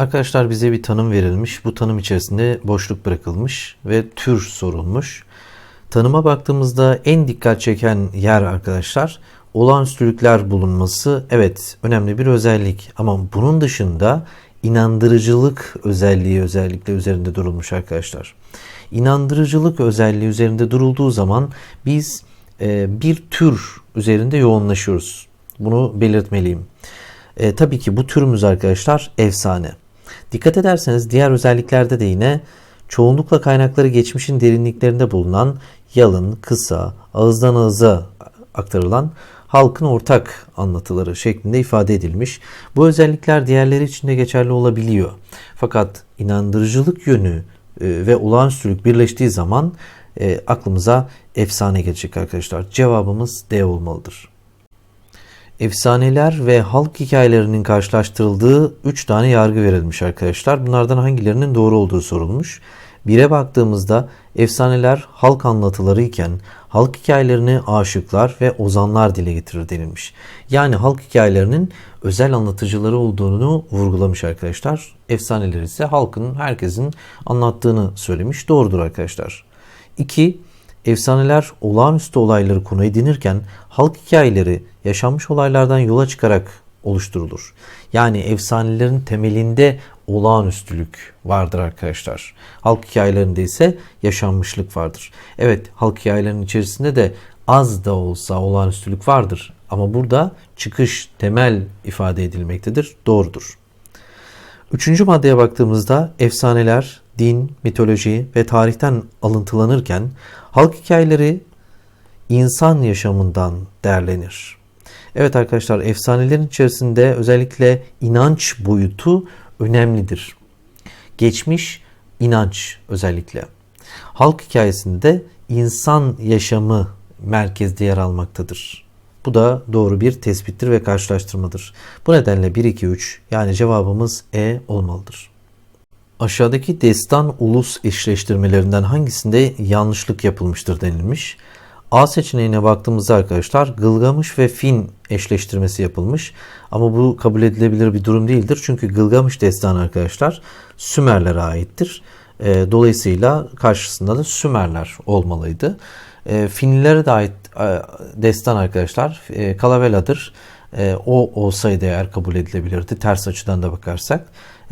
Arkadaşlar bize bir tanım verilmiş. Bu tanım içerisinde boşluk bırakılmış ve tür sorulmuş. Tanıma baktığımızda en dikkat çeken yer arkadaşlar olağanüstülükler bulunması evet önemli bir özellik ama bunun dışında inandırıcılık özelliği özellikle üzerinde durulmuş arkadaşlar. İnandırıcılık özelliği üzerinde durulduğu zaman biz e, bir tür üzerinde yoğunlaşıyoruz. Bunu belirtmeliyim. E, tabii ki bu türümüz arkadaşlar efsane. Dikkat ederseniz diğer özelliklerde de yine çoğunlukla kaynakları geçmişin derinliklerinde bulunan yalın, kısa, ağızdan ağıza aktarılan halkın ortak anlatıları şeklinde ifade edilmiş. Bu özellikler diğerleri için de geçerli olabiliyor. Fakat inandırıcılık yönü e, ve olağanüstülük birleştiği zaman e, aklımıza efsane gelecek arkadaşlar. Cevabımız D olmalıdır. Efsaneler ve halk hikayelerinin karşılaştırıldığı 3 tane yargı verilmiş arkadaşlar. Bunlardan hangilerinin doğru olduğu sorulmuş. Bire baktığımızda efsaneler halk anlatıları iken halk hikayelerini aşıklar ve ozanlar dile getirir denilmiş. Yani halk hikayelerinin özel anlatıcıları olduğunu vurgulamış arkadaşlar. Efsaneler ise halkın, herkesin anlattığını söylemiş. Doğrudur arkadaşlar. 2. Efsaneler olağanüstü olayları konu edinirken halk hikayeleri yaşanmış olaylardan yola çıkarak oluşturulur. Yani efsanelerin temelinde olağanüstülük vardır arkadaşlar. Halk hikayelerinde ise yaşanmışlık vardır. Evet halk hikayelerinin içerisinde de az da olsa olağanüstülük vardır. Ama burada çıkış temel ifade edilmektedir. Doğrudur. Üçüncü maddeye baktığımızda efsaneler, din, mitoloji ve tarihten alıntılanırken halk hikayeleri insan yaşamından derlenir. Evet arkadaşlar efsanelerin içerisinde özellikle inanç boyutu önemlidir. Geçmiş inanç özellikle. Halk hikayesinde insan yaşamı merkezde yer almaktadır. Bu da doğru bir tespittir ve karşılaştırmadır. Bu nedenle 1, 2, 3 yani cevabımız E olmalıdır. Aşağıdaki destan ulus eşleştirmelerinden hangisinde yanlışlık yapılmıştır denilmiş. A seçeneğine baktığımızda arkadaşlar Gılgamış ve Fin eşleştirmesi yapılmış. Ama bu kabul edilebilir bir durum değildir. Çünkü Gılgamış destanı arkadaşlar Sümerlere aittir. E, dolayısıyla karşısında da Sümerler olmalıydı. E, Finlilere de ait e, destan arkadaşlar e, Kalavela'dır. E, o olsaydı eğer kabul edilebilirdi ters açıdan da bakarsak.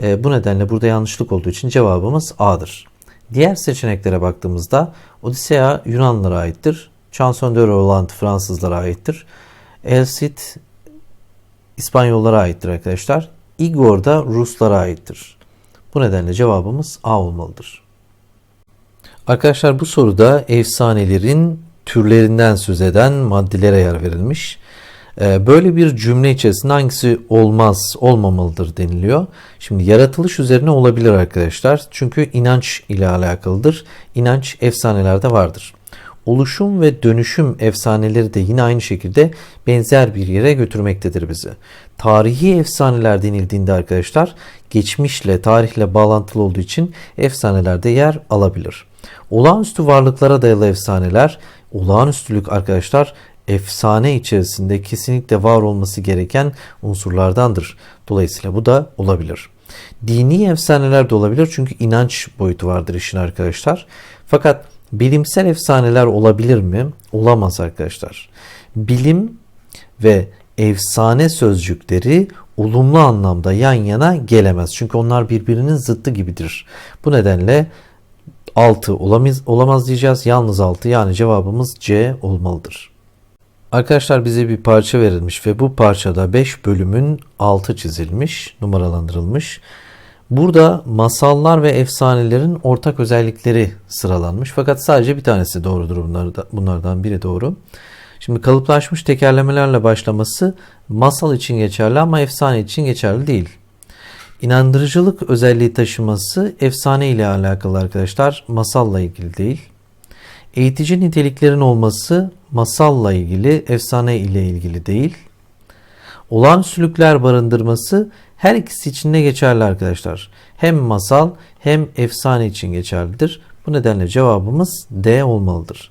E, bu nedenle burada yanlışlık olduğu için cevabımız A'dır. Diğer seçeneklere baktığımızda Odisea Yunanlılara aittir. Chanson de Fransızlara aittir. El Cid İspanyollara aittir arkadaşlar. Igor da Ruslara aittir. Bu nedenle cevabımız A olmalıdır. Arkadaşlar bu soruda efsanelerin türlerinden söz eden maddelere yer verilmiş. Ee, böyle bir cümle içerisinde hangisi olmaz, olmamalıdır deniliyor. Şimdi yaratılış üzerine olabilir arkadaşlar. Çünkü inanç ile alakalıdır. İnanç efsanelerde vardır oluşum ve dönüşüm efsaneleri de yine aynı şekilde benzer bir yere götürmektedir bizi. Tarihi efsaneler denildiğinde arkadaşlar geçmişle, tarihle bağlantılı olduğu için efsanelerde yer alabilir. Olağanüstü varlıklara dayalı efsaneler, olağanüstülük arkadaşlar efsane içerisinde kesinlikle var olması gereken unsurlardandır. Dolayısıyla bu da olabilir. Dini efsaneler de olabilir çünkü inanç boyutu vardır işin arkadaşlar. Fakat Bilimsel efsaneler olabilir mi? Olamaz arkadaşlar. Bilim ve efsane sözcükleri olumlu anlamda yan yana gelemez. Çünkü onlar birbirinin zıttı gibidir. Bu nedenle 6 olamaz, olamaz diyeceğiz. Yalnız 6 yani cevabımız C olmalıdır. Arkadaşlar bize bir parça verilmiş ve bu parçada 5 bölümün altı çizilmiş, numaralandırılmış. Burada masallar ve efsanelerin ortak özellikleri sıralanmış. Fakat sadece bir tanesi doğrudur bunlardan biri doğru. Şimdi kalıplaşmış tekerlemelerle başlaması masal için geçerli ama efsane için geçerli değil. İnandırıcılık özelliği taşıması efsane ile alakalı arkadaşlar, masalla ilgili değil. Eğitici niteliklerin olması masalla ilgili, efsane ile ilgili değil. Olağanüstülükler barındırması her ikisi için de geçerli arkadaşlar. Hem masal hem efsane için geçerlidir. Bu nedenle cevabımız D olmalıdır.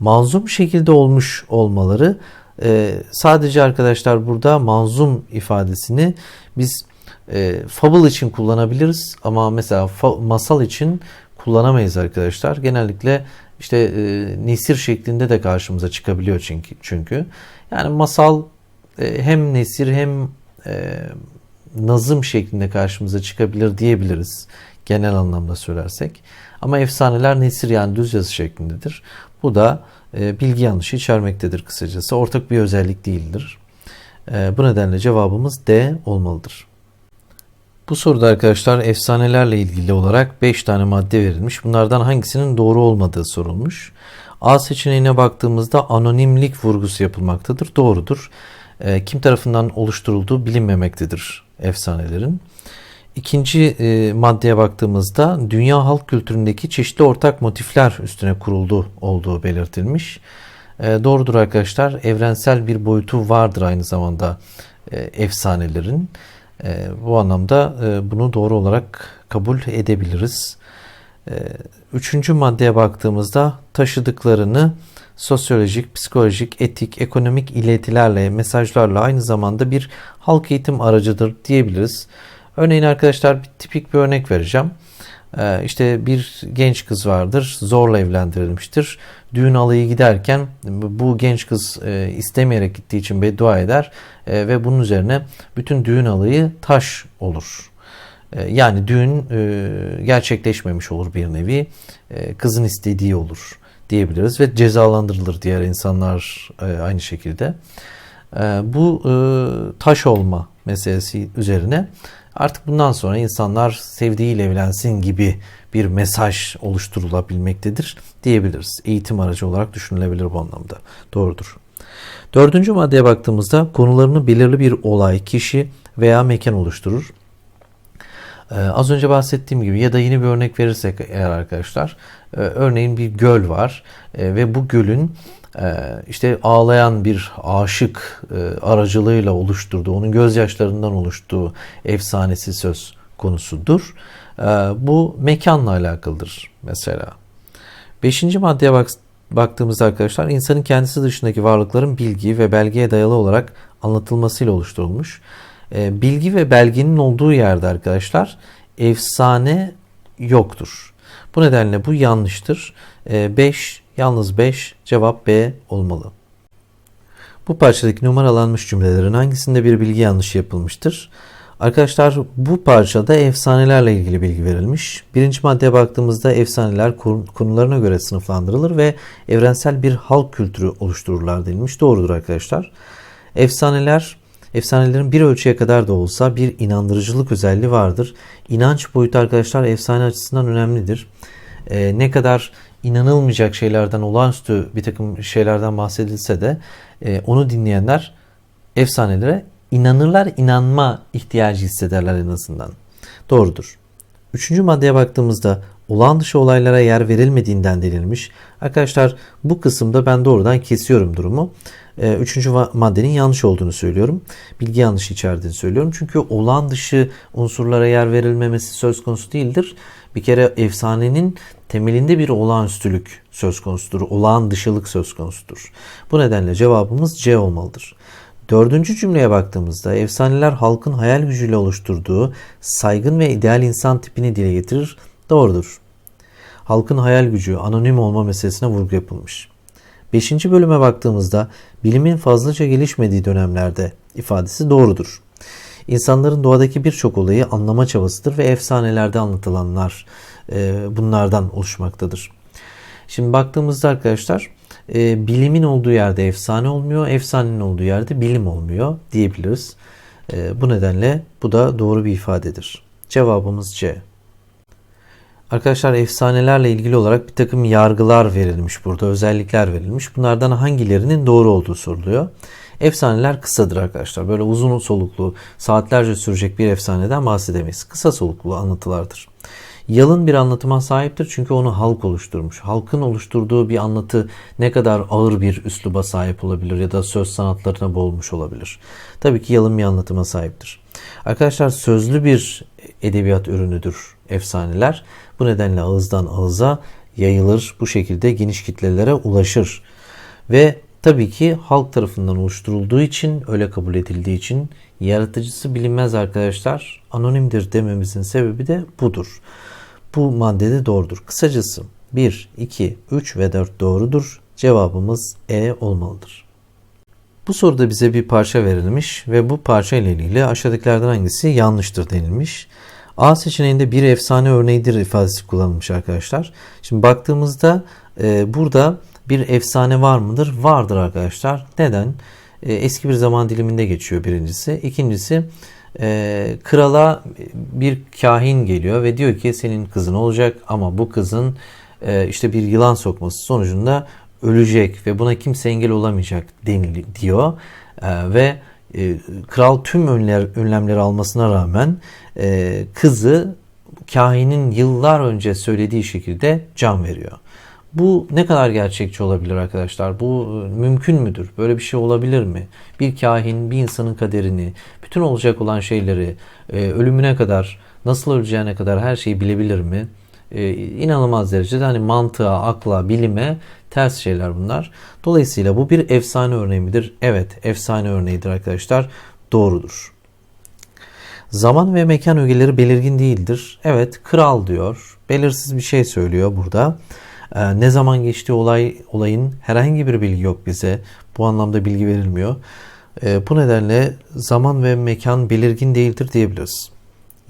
Manzum şekilde olmuş olmaları e, sadece arkadaşlar burada manzum ifadesini biz E, fable için kullanabiliriz ama mesela masal için kullanamayız arkadaşlar. Genellikle işte e, nesir şeklinde de karşımıza çıkabiliyor çünkü. çünkü. Yani masal e, hem nesir hem e, nazım şeklinde karşımıza çıkabilir diyebiliriz. Genel anlamda söylersek. Ama efsaneler nesir yani düz yazı şeklindedir. Bu da e, bilgi yanlışı içermektedir kısacası. Ortak bir özellik değildir. E, bu nedenle cevabımız D olmalıdır. Bu soruda arkadaşlar efsanelerle ilgili olarak 5 tane madde verilmiş. Bunlardan hangisinin doğru olmadığı sorulmuş. A seçeneğine baktığımızda anonimlik vurgusu yapılmaktadır. Doğrudur. E, kim tarafından oluşturulduğu bilinmemektedir efsanelerin. İkinci e, maddeye baktığımızda dünya halk kültüründeki çeşitli ortak motifler üstüne kuruldu olduğu belirtilmiş. E, doğrudur arkadaşlar. Evrensel bir boyutu vardır aynı zamanda e, efsanelerin. E, bu anlamda e, bunu doğru olarak kabul edebiliriz. E, üçüncü maddeye baktığımızda taşıdıklarını sosyolojik, psikolojik, etik, ekonomik iletilerle, mesajlarla aynı zamanda bir halk eğitim aracıdır diyebiliriz. Örneğin arkadaşlar bir tipik bir örnek vereceğim. Ee, işte bir genç kız vardır, zorla evlendirilmiştir. Düğün alayı giderken bu genç kız e, istemeyerek gittiği için beddua eder e, ve bunun üzerine bütün düğün alayı taş olur. E, yani düğün gerçekleşmemiş olur bir nevi. Kızın istediği olur diyebiliriz ve cezalandırılır diğer insanlar aynı şekilde. Bu taş olma meselesi üzerine Artık bundan sonra insanlar sevdiğiyle evlensin gibi bir mesaj oluşturulabilmektedir diyebiliriz. Eğitim aracı olarak düşünülebilir bu anlamda. Doğrudur. Dördüncü maddeye baktığımızda konularını belirli bir olay, kişi veya mekan oluşturur. Ee, az önce bahsettiğim gibi ya da yeni bir örnek verirsek eğer arkadaşlar, e, örneğin bir göl var e, ve bu gölün ee, işte ağlayan bir aşık e, aracılığıyla oluşturduğu, onun gözyaşlarından oluştuğu efsanesi söz konusudur. Bu mekanla alakalıdır mesela. Beşinci maddeye bak baktığımızda arkadaşlar insanın kendisi dışındaki varlıkların bilgi ve belgeye dayalı olarak anlatılmasıyla oluşturulmuş. Ee, bilgi ve belgenin olduğu yerde arkadaşlar efsane yoktur. Bu nedenle bu yanlıştır. 5 Yalnız 5 cevap B olmalı. Bu parçadaki numaralanmış cümlelerin hangisinde bir bilgi yanlışı yapılmıştır? Arkadaşlar bu parçada efsanelerle ilgili bilgi verilmiş. Birinci maddeye baktığımızda efsaneler konularına göre sınıflandırılır ve evrensel bir halk kültürü oluştururlar denilmiş. Doğrudur arkadaşlar. Efsaneler, efsanelerin bir ölçüye kadar da olsa bir inandırıcılık özelliği vardır. İnanç boyutu arkadaşlar efsane açısından önemlidir. Ee, ne kadar inanılmayacak şeylerden, olağanüstü bir takım şeylerden bahsedilse de e, onu dinleyenler efsanelere inanırlar, inanma ihtiyacı hissederler en azından. Doğrudur. Üçüncü maddeye baktığımızda olağan dışı olaylara yer verilmediğinden denilmiş. Arkadaşlar bu kısımda ben doğrudan kesiyorum durumu. E, üçüncü maddenin yanlış olduğunu söylüyorum. Bilgi yanlışı içerdiğini söylüyorum. Çünkü olağan dışı unsurlara yer verilmemesi söz konusu değildir. Bir kere efsanenin temelinde bir olağanüstülük söz konusudur. Olağan dışılık söz konusudur. Bu nedenle cevabımız C olmalıdır. Dördüncü cümleye baktığımızda efsaneler halkın hayal gücüyle oluşturduğu saygın ve ideal insan tipini dile getirir. Doğrudur. Halkın hayal gücü, anonim olma meselesine vurgu yapılmış. Beşinci bölüme baktığımızda bilimin fazlaca gelişmediği dönemlerde ifadesi doğrudur. İnsanların doğadaki birçok olayı anlama çabasıdır ve efsanelerde anlatılanlar e, bunlardan oluşmaktadır. Şimdi baktığımızda arkadaşlar e, bilimin olduğu yerde efsane olmuyor, efsanenin olduğu yerde bilim olmuyor diyebiliriz. E, bu nedenle bu da doğru bir ifadedir. Cevabımız C. Arkadaşlar efsanelerle ilgili olarak bir takım yargılar verilmiş burada, özellikler verilmiş. Bunlardan hangilerinin doğru olduğu soruluyor. Efsaneler kısadır arkadaşlar. Böyle uzun soluklu, saatlerce sürecek bir efsaneden bahsedemeyiz. Kısa soluklu anlatılardır. Yalın bir anlatıma sahiptir çünkü onu halk oluşturmuş. Halkın oluşturduğu bir anlatı ne kadar ağır bir üsluba sahip olabilir ya da söz sanatlarına boğulmuş olabilir. Tabii ki yalın bir anlatıma sahiptir. Arkadaşlar sözlü bir edebiyat ürünüdür efsaneler. Bu nedenle ağızdan ağıza yayılır. Bu şekilde geniş kitlelere ulaşır. Ve Tabii ki halk tarafından oluşturulduğu için, öyle kabul edildiği için yaratıcısı bilinmez arkadaşlar. Anonimdir dememizin sebebi de budur. Bu maddede doğrudur. Kısacası 1, 2, 3 ve 4 doğrudur. Cevabımız E olmalıdır. Bu soruda bize bir parça verilmiş ve bu parça ile ilgili aşağıdakilerden hangisi yanlıştır denilmiş. A seçeneğinde bir efsane örneğidir ifadesi kullanılmış arkadaşlar. Şimdi baktığımızda e, burada bir efsane var mıdır? Vardır arkadaşlar. Neden? E, eski bir zaman diliminde geçiyor birincisi. İkincisi e, krala bir kahin geliyor ve diyor ki senin kızın olacak ama bu kızın e, işte bir yılan sokması sonucunda ölecek ve buna kimse engel olamayacak denili diyor. E, ve e, kral tüm önler, önlemleri almasına rağmen e, kızı kahinin yıllar önce söylediği şekilde can veriyor. Bu ne kadar gerçekçi olabilir arkadaşlar? Bu e, mümkün müdür? Böyle bir şey olabilir mi? Bir kahin bir insanın kaderini, bütün olacak olan şeyleri, e, ölümüne kadar, nasıl öleceğine kadar her şeyi bilebilir mi? E, inanılmaz derecede hani mantığa, akla, bilime ters şeyler bunlar. Dolayısıyla bu bir efsane örneği midir? Evet, efsane örneğidir arkadaşlar. Doğrudur. Zaman ve mekan ögeleri belirgin değildir. Evet, kral diyor. Belirsiz bir şey söylüyor burada. Ee, ne zaman geçtiği olay olayın herhangi bir bilgi yok bize. Bu anlamda bilgi verilmiyor. Ee, bu nedenle zaman ve mekan belirgin değildir diyebiliriz.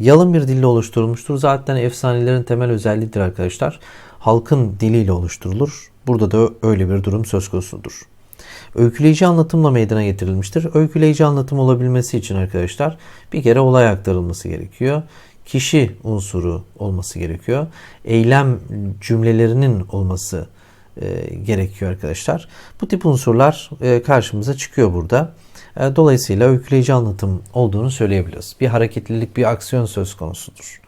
Yalın bir dille oluşturulmuştur. Zaten efsanelerin temel özelliğidir arkadaşlar. Halkın diliyle oluşturulur. Burada da öyle bir durum söz konusudur. Öyküleyici anlatımla meydana getirilmiştir. Öyküleyici anlatım olabilmesi için arkadaşlar bir kere olay aktarılması gerekiyor kişi unsuru olması gerekiyor. Eylem cümlelerinin olması e, gerekiyor arkadaşlar. Bu tip unsurlar e, karşımıza çıkıyor burada. E, dolayısıyla öyküleyici anlatım olduğunu söyleyebiliriz. Bir hareketlilik, bir aksiyon söz konusudur.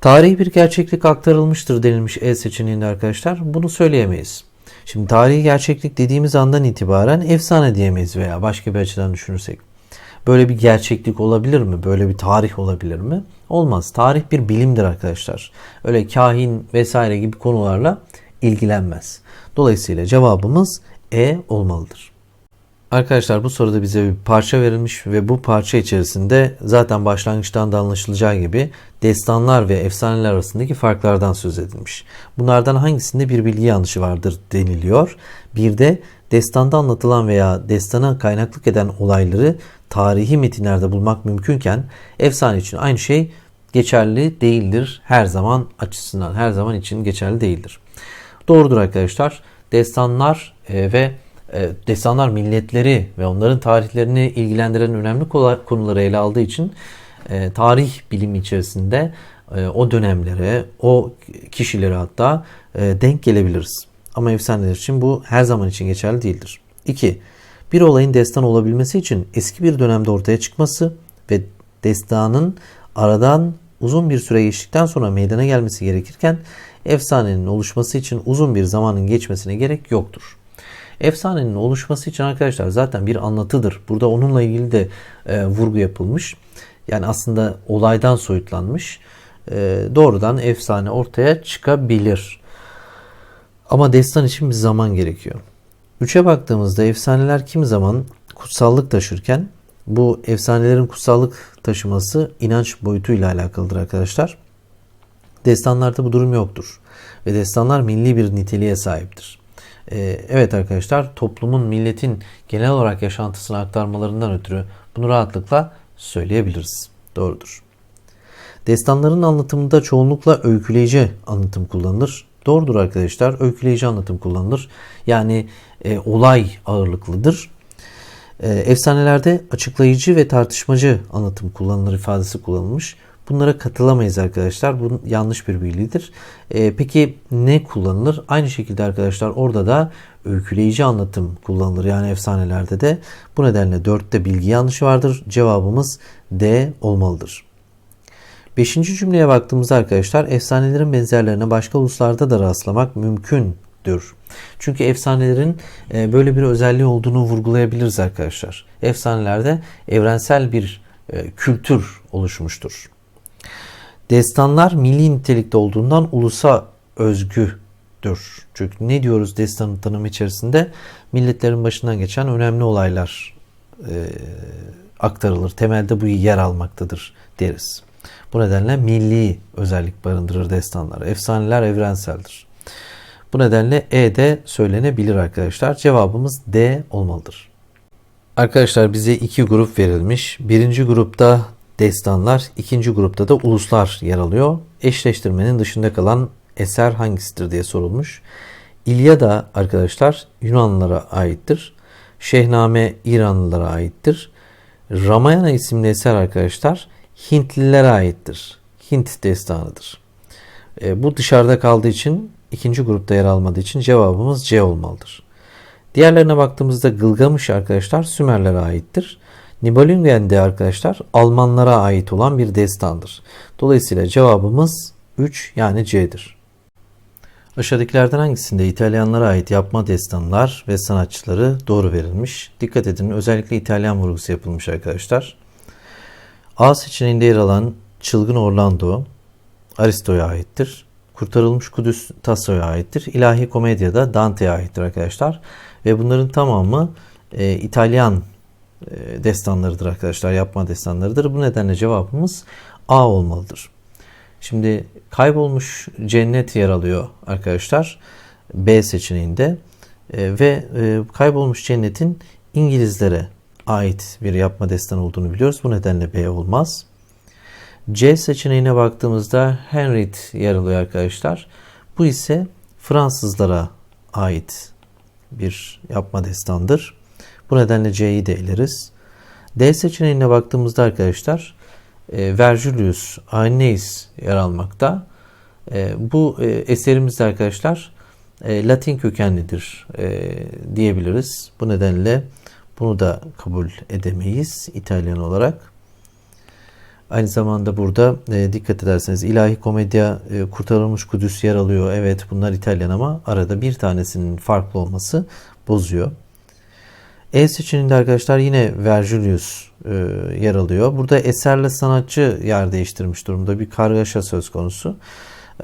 Tarihi bir gerçeklik aktarılmıştır denilmiş E seçeneğinde arkadaşlar. Bunu söyleyemeyiz. Şimdi tarihi gerçeklik dediğimiz andan itibaren efsane diyemeyiz veya başka bir açıdan düşünürsek. Böyle bir gerçeklik olabilir mi? Böyle bir tarih olabilir mi? Olmaz. Tarih bir bilimdir arkadaşlar. Öyle kahin vesaire gibi konularla ilgilenmez. Dolayısıyla cevabımız E olmalıdır. Arkadaşlar bu soruda bize bir parça verilmiş ve bu parça içerisinde zaten başlangıçtan da anlaşılacağı gibi destanlar ve efsaneler arasındaki farklardan söz edilmiş. Bunlardan hangisinde bir bilgi yanlışı vardır deniliyor. Bir de destanda anlatılan veya destana kaynaklık eden olayları tarihi metinlerde bulmak mümkünken efsane için aynı şey geçerli değildir. Her zaman açısından her zaman için geçerli değildir. Doğrudur arkadaşlar. Destanlar e, ve destanlar milletleri ve onların tarihlerini ilgilendiren önemli konuları ele aldığı için e, tarih bilimi içerisinde e, o dönemlere, o kişilere hatta e, denk gelebiliriz. Ama efsaneler için bu her zaman için geçerli değildir. 2. Bir olayın destan olabilmesi için eski bir dönemde ortaya çıkması ve destanın aradan uzun bir süre geçtikten sonra meydana gelmesi gerekirken efsanenin oluşması için uzun bir zamanın geçmesine gerek yoktur. Efsanenin oluşması için arkadaşlar zaten bir anlatıdır. Burada onunla ilgili de e, vurgu yapılmış. Yani aslında olaydan soyutlanmış. E, doğrudan efsane ortaya çıkabilir. Ama destan için bir zaman gerekiyor. Üçe baktığımızda efsaneler kim zaman kutsallık taşırken bu efsanelerin kutsallık taşıması inanç boyutuyla alakalıdır arkadaşlar. Destanlarda bu durum yoktur. Ve destanlar milli bir niteliğe sahiptir. Ee, evet arkadaşlar toplumun, milletin genel olarak yaşantısını aktarmalarından ötürü bunu rahatlıkla söyleyebiliriz. Doğrudur. Destanların anlatımında çoğunlukla öyküleyici anlatım kullanılır. Doğrudur arkadaşlar. Öyküleyici anlatım kullanılır. Yani e, olay ağırlıklıdır. E, efsanelerde açıklayıcı ve tartışmacı anlatım kullanılır ifadesi kullanılmış. Bunlara katılamayız arkadaşlar. Bu yanlış bir bilgidir. E, peki ne kullanılır? Aynı şekilde arkadaşlar orada da öyküleyici anlatım kullanılır. Yani efsanelerde de. Bu nedenle 4'te bilgi yanlışı vardır. Cevabımız D olmalıdır. Beşinci cümleye baktığımızda arkadaşlar efsanelerin benzerlerine başka uluslarda da rastlamak mümkündür. Çünkü efsanelerin e, böyle bir özelliği olduğunu vurgulayabiliriz arkadaşlar. Efsanelerde evrensel bir e, kültür oluşmuştur. Destanlar milli nitelikte olduğundan ulusa özgü Çünkü ne diyoruz destanın tanımı içerisinde? Milletlerin başından geçen önemli olaylar e, aktarılır. Temelde bu yer almaktadır deriz. Bu nedenle milli özellik barındırır destanlar. Efsaneler evrenseldir. Bu nedenle E de söylenebilir arkadaşlar. Cevabımız D olmalıdır. Arkadaşlar bize iki grup verilmiş. Birinci grupta destanlar, ikinci grupta da uluslar yer alıyor. Eşleştirmenin dışında kalan eser hangisidir diye sorulmuş. İlyada arkadaşlar Yunanlılara aittir. Şehname İranlılara aittir. Ramayana isimli eser arkadaşlar Hintlilere aittir. Hint destanıdır. E, bu dışarıda kaldığı için ikinci grupta yer almadığı için cevabımız C olmalıdır. Diğerlerine baktığımızda Gılgamış arkadaşlar Sümerlere aittir. Nibelungen de arkadaşlar Almanlara ait olan bir destandır. Dolayısıyla cevabımız 3 yani C'dir. Aşağıdakilerden hangisinde İtalyanlara ait yapma destanlar ve sanatçıları doğru verilmiş? Dikkat edin özellikle İtalyan vurgusu yapılmış arkadaşlar. A seçeneğinde yer alan Çılgın Orlando Aristo'ya aittir. Kurtarılmış Kudüs Tasso'ya aittir. İlahi Komedya'da Dante'ye aittir arkadaşlar. Ve bunların tamamı e, İtalyan destanlarıdır arkadaşlar. Yapma destanlarıdır. Bu nedenle cevabımız A olmalıdır. Şimdi kaybolmuş cennet yer alıyor arkadaşlar. B seçeneğinde. E, ve e, kaybolmuş cennetin İngilizlere ait bir yapma destan olduğunu biliyoruz. Bu nedenle B olmaz. C seçeneğine baktığımızda Henrit yer alıyor arkadaşlar. Bu ise Fransızlara ait bir yapma destandır. Bu nedenle C'yi de eleriz. D seçeneğine baktığımızda arkadaşlar e, Vergilius Aeneis yer almakta. E, bu e, eserimizde arkadaşlar e, Latin kökenlidir e, diyebiliriz. Bu nedenle bunu da kabul edemeyiz İtalyan olarak. Aynı zamanda burada e, dikkat ederseniz ilahi komedya e, kurtarılmış Kudüs yer alıyor. Evet bunlar İtalyan ama arada bir tanesinin farklı olması bozuyor. E seçeneğinde arkadaşlar yine Vergilius e, yer alıyor. Burada eserle sanatçı yer değiştirmiş durumda. Bir kargaşa söz konusu.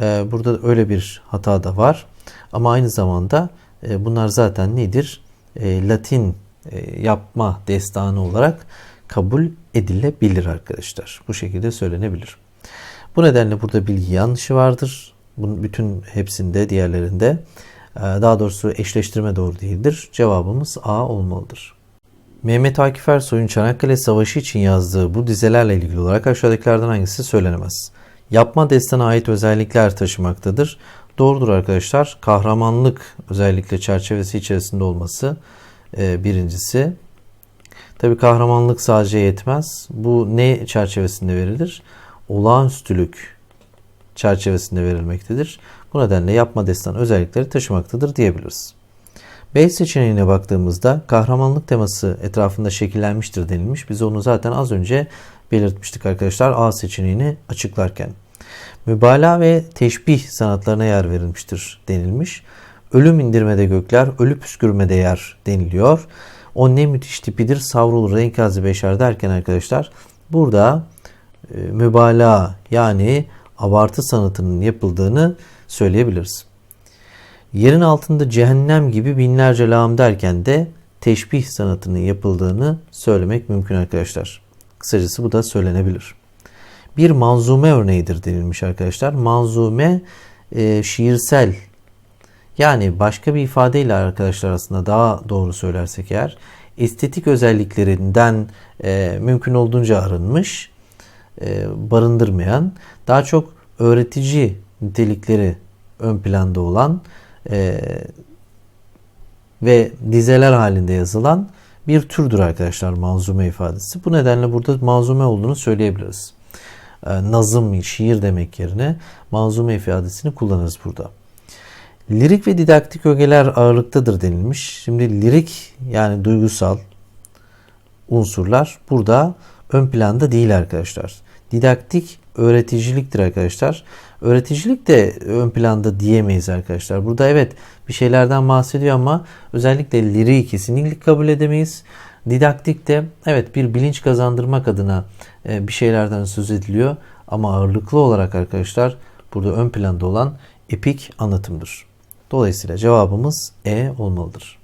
E, burada öyle bir hata da var. Ama aynı zamanda e, bunlar zaten nedir? E, Latin e, yapma destanı olarak kabul edilebilir arkadaşlar. Bu şekilde söylenebilir. Bu nedenle burada bilgi yanlışı vardır. Bunun bütün hepsinde diğerlerinde daha doğrusu eşleştirme doğru değildir. Cevabımız A olmalıdır. Mehmet Akif Ersoy'un Çanakkale Savaşı için yazdığı bu dizelerle ilgili olarak aşağıdakilerden hangisi söylenemez? Yapma destana ait özellikler taşımaktadır. Doğrudur arkadaşlar. Kahramanlık özellikle çerçevesi içerisinde olması e, birincisi. Tabi kahramanlık sadece yetmez. Bu ne çerçevesinde verilir? Olağanüstülük çerçevesinde verilmektedir. Bu nedenle yapma destan özellikleri taşımaktadır diyebiliriz. B seçeneğine baktığımızda kahramanlık teması etrafında şekillenmiştir denilmiş. Biz onu zaten az önce belirtmiştik arkadaşlar A seçeneğini açıklarken. Mübalağa ve teşbih sanatlarına yer verilmiştir denilmiş. Ölüm indirmede gökler, ölü püskürmede yer deniliyor. O ne müthiş tipidir savrulur renkazı beşer derken arkadaşlar burada e, mübalağa yani abartı sanatının yapıldığını söyleyebiliriz. Yerin altında cehennem gibi binlerce lağım derken de teşbih sanatının yapıldığını söylemek mümkün arkadaşlar. Kısacası bu da söylenebilir. Bir manzume örneğidir denilmiş arkadaşlar. Manzume e, şiirsel yani başka bir ifadeyle arkadaşlar aslında daha doğru söylersek eğer estetik özelliklerinden e, mümkün olduğunca arınmış, barındırmayan, daha çok öğretici nitelikleri ön planda olan e, ve dizeler halinde yazılan bir türdür arkadaşlar manzume ifadesi. Bu nedenle burada manzume olduğunu söyleyebiliriz. E, nazım, şiir demek yerine manzume ifadesini kullanırız burada. Lirik ve didaktik ögeler ağırlıktadır denilmiş. Şimdi lirik yani duygusal unsurlar burada ön planda değil arkadaşlar. Didaktik öğreticiliktir arkadaşlar. Öğreticilik de ön planda diyemeyiz arkadaşlar. Burada evet bir şeylerden bahsediyor ama özellikle liriği kesinlikle kabul edemeyiz. Didaktik de evet bir bilinç kazandırmak adına e, bir şeylerden söz ediliyor ama ağırlıklı olarak arkadaşlar burada ön planda olan epik anlatımdır. Dolayısıyla cevabımız E olmalıdır.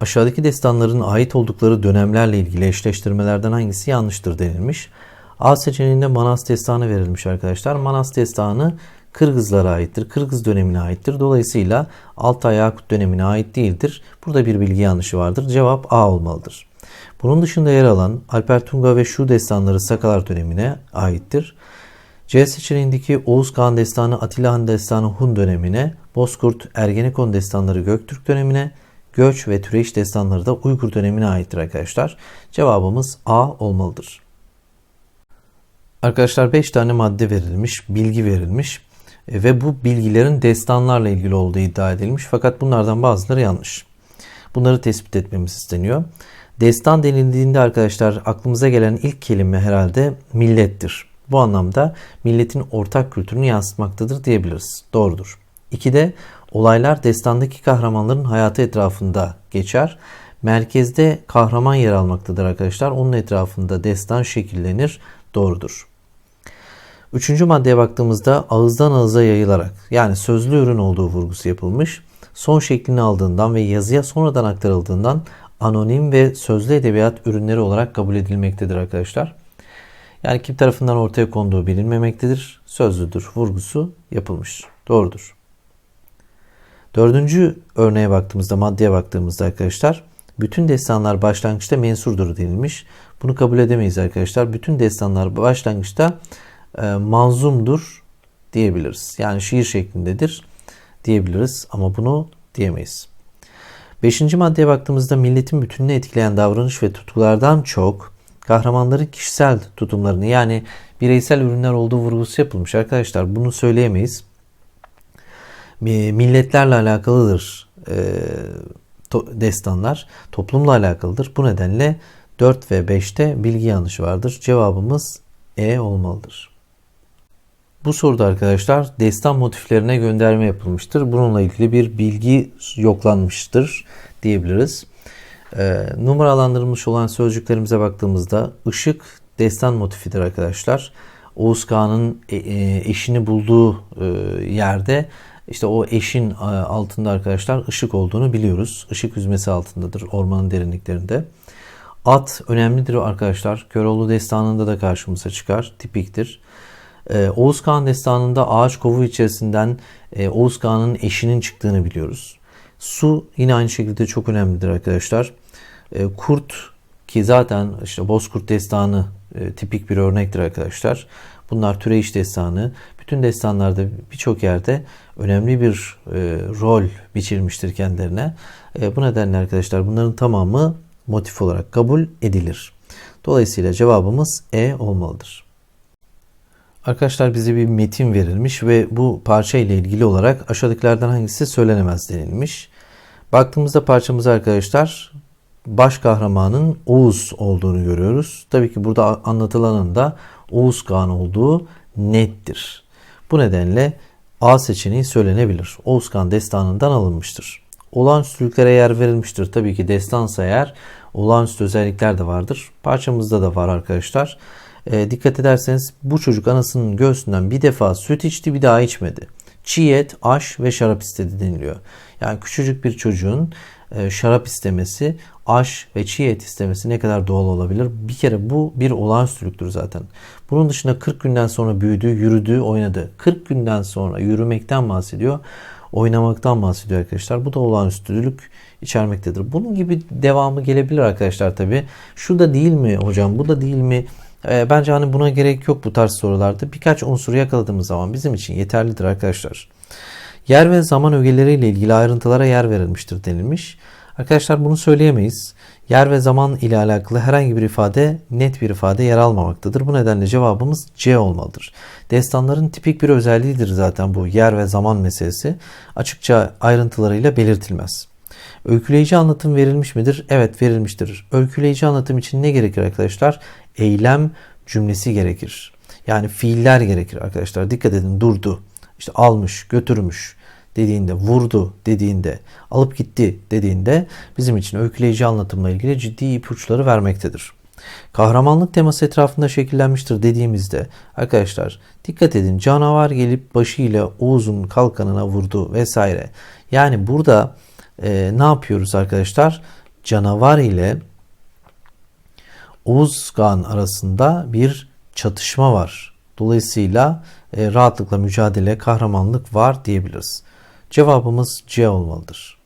Aşağıdaki destanların ait oldukları dönemlerle ilgili eşleştirmelerden hangisi yanlıştır denilmiş. A seçeneğinde Manas destanı verilmiş arkadaşlar. Manas destanı Kırgızlara aittir. Kırgız dönemine aittir. Dolayısıyla Altay Yakut dönemine ait değildir. Burada bir bilgi yanlışı vardır. Cevap A olmalıdır. Bunun dışında yer alan Alper Tunga ve Şu destanları Sakalar dönemine aittir. C seçeneğindeki Oğuz Kağan destanı Atilla Han destanı Hun dönemine, Bozkurt Ergenekon destanları Göktürk dönemine, Göç ve Türeş destanları da Uygur dönemine aittir arkadaşlar. Cevabımız A olmalıdır. Arkadaşlar 5 tane madde verilmiş, bilgi verilmiş e, ve bu bilgilerin destanlarla ilgili olduğu iddia edilmiş fakat bunlardan bazıları yanlış. Bunları tespit etmemiz isteniyor. Destan denildiğinde arkadaşlar aklımıza gelen ilk kelime herhalde millettir. Bu anlamda milletin ortak kültürünü yansıtmaktadır diyebiliriz. Doğrudur. İki de olaylar destandaki kahramanların hayatı etrafında geçer. Merkezde kahraman yer almaktadır arkadaşlar. Onun etrafında destan şekillenir. Doğrudur. Üçüncü maddeye baktığımızda ağızdan ağıza yayılarak yani sözlü ürün olduğu vurgusu yapılmış. Son şeklini aldığından ve yazıya sonradan aktarıldığından anonim ve sözlü edebiyat ürünleri olarak kabul edilmektedir arkadaşlar. Yani kim tarafından ortaya konduğu bilinmemektedir. Sözlüdür vurgusu yapılmış. Doğrudur. Dördüncü örneğe baktığımızda, maddeye baktığımızda arkadaşlar bütün destanlar başlangıçta mensurdur denilmiş. Bunu kabul edemeyiz arkadaşlar. Bütün destanlar başlangıçta manzumdur diyebiliriz. Yani şiir şeklindedir diyebiliriz ama bunu diyemeyiz. Beşinci maddeye baktığımızda milletin bütününü etkileyen davranış ve tutkulardan çok kahramanların kişisel tutumlarını yani bireysel ürünler olduğu vurgusu yapılmış arkadaşlar. Bunu söyleyemeyiz. Milletlerle alakalıdır e, destanlar. Toplumla alakalıdır. Bu nedenle 4 ve 5'te bilgi yanlışı vardır. Cevabımız E olmalıdır. Bu soruda arkadaşlar destan motiflerine gönderme yapılmıştır. Bununla ilgili bir bilgi yoklanmıştır diyebiliriz. E, numaralandırılmış olan sözcüklerimize baktığımızda ışık destan motifidir arkadaşlar. Oğuz Kağan'ın e, e, eşini bulduğu e, yerde işte o eşin altında arkadaşlar ışık olduğunu biliyoruz. Işık yüzmesi altındadır ormanın derinliklerinde. At önemlidir arkadaşlar. Köroğlu destanında da karşımıza çıkar. Tipiktir. Oğuz Kağan destanında ağaç kovu içerisinden Oğuz Kağan'ın eşinin çıktığını biliyoruz. Su yine aynı şekilde çok önemlidir arkadaşlar. E, kurt ki zaten işte Bozkurt destanı e, tipik bir örnektir arkadaşlar. Bunlar Türeyiş destanı. Bütün destanlarda birçok yerde önemli bir e, rol biçilmiştir kendilerine. E, bu nedenle arkadaşlar bunların tamamı motif olarak kabul edilir. Dolayısıyla cevabımız E olmalıdır. Arkadaşlar bize bir metin verilmiş ve bu parça ile ilgili olarak aşağıdakilerden hangisi söylenemez denilmiş. Baktığımızda parçamıza arkadaşlar baş kahramanın Oğuz olduğunu görüyoruz. Tabii ki burada anlatılanın da Oğuz Kağan olduğu nettir. Bu nedenle A seçeneği söylenebilir. Oğuz Kağan destanından alınmıştır. Olağanüstülüklere yer verilmiştir. Tabii ki destansa eğer olağanüstü özellikler de vardır. Parçamızda da var arkadaşlar. E, dikkat ederseniz bu çocuk anasının göğsünden bir defa süt içti bir daha içmedi. Çiğ et, aş ve şarap istedi deniliyor. Yani küçücük bir çocuğun e, şarap istemesi, aş ve çiğ et istemesi ne kadar doğal olabilir? Bir kere bu bir olağanüstülüktür zaten. Bunun dışında 40 günden sonra büyüdü, yürüdü, oynadı. 40 günden sonra yürümekten bahsediyor. Oynamaktan bahsediyor arkadaşlar. Bu da olağanüstülük içermektedir. Bunun gibi devamı gelebilir arkadaşlar tabi. Şu da değil mi hocam? Bu da değil mi? E, bence hani buna gerek yok bu tarz sorularda. Birkaç unsuru yakaladığımız zaman bizim için yeterlidir arkadaşlar. Yer ve zaman ögeleriyle ilgili ayrıntılara yer verilmiştir denilmiş. Arkadaşlar bunu söyleyemeyiz. Yer ve zaman ile alakalı herhangi bir ifade net bir ifade yer almamaktadır. Bu nedenle cevabımız C olmalıdır. Destanların tipik bir özelliğidir zaten bu yer ve zaman meselesi. Açıkça ayrıntılarıyla belirtilmez. Öyküleyici anlatım verilmiş midir? Evet verilmiştir. Öyküleyici anlatım için ne gerekir arkadaşlar? Eylem cümlesi gerekir. Yani fiiller gerekir arkadaşlar. Dikkat edin durdu. İşte almış, götürmüş dediğinde, vurdu dediğinde, alıp gitti dediğinde bizim için öyküleyici anlatımla ilgili ciddi ipuçları vermektedir. Kahramanlık teması etrafında şekillenmiştir dediğimizde arkadaşlar dikkat edin canavar gelip başıyla Oğuz'un kalkanına vurdu vesaire. Yani burada e, ne yapıyoruz arkadaşlar? Canavar ile Oğuz Kağan arasında bir çatışma var. Dolayısıyla e, rahatlıkla mücadele, kahramanlık var diyebiliriz. Cevabımız C olmalıdır.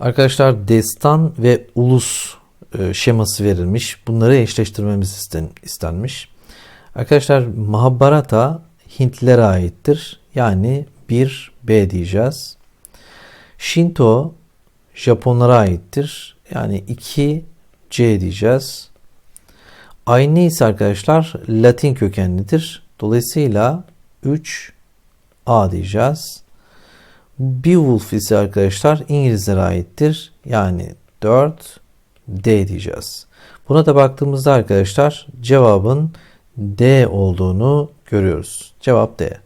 Arkadaşlar destan ve ulus e, şeması verilmiş. Bunları eşleştirmemiz isten, istenmiş. Arkadaşlar Mahabharata Hintlilere aittir. Yani 1B diyeceğiz. Shinto Japonlara aittir. Yani 2C diyeceğiz. Aynı ise arkadaşlar Latin kökenlidir. Dolayısıyla 3A diyeceğiz. Beowulf ise arkadaşlar İngilizlere aittir. Yani 4 D diyeceğiz. Buna da baktığımızda arkadaşlar cevabın D olduğunu görüyoruz. Cevap D.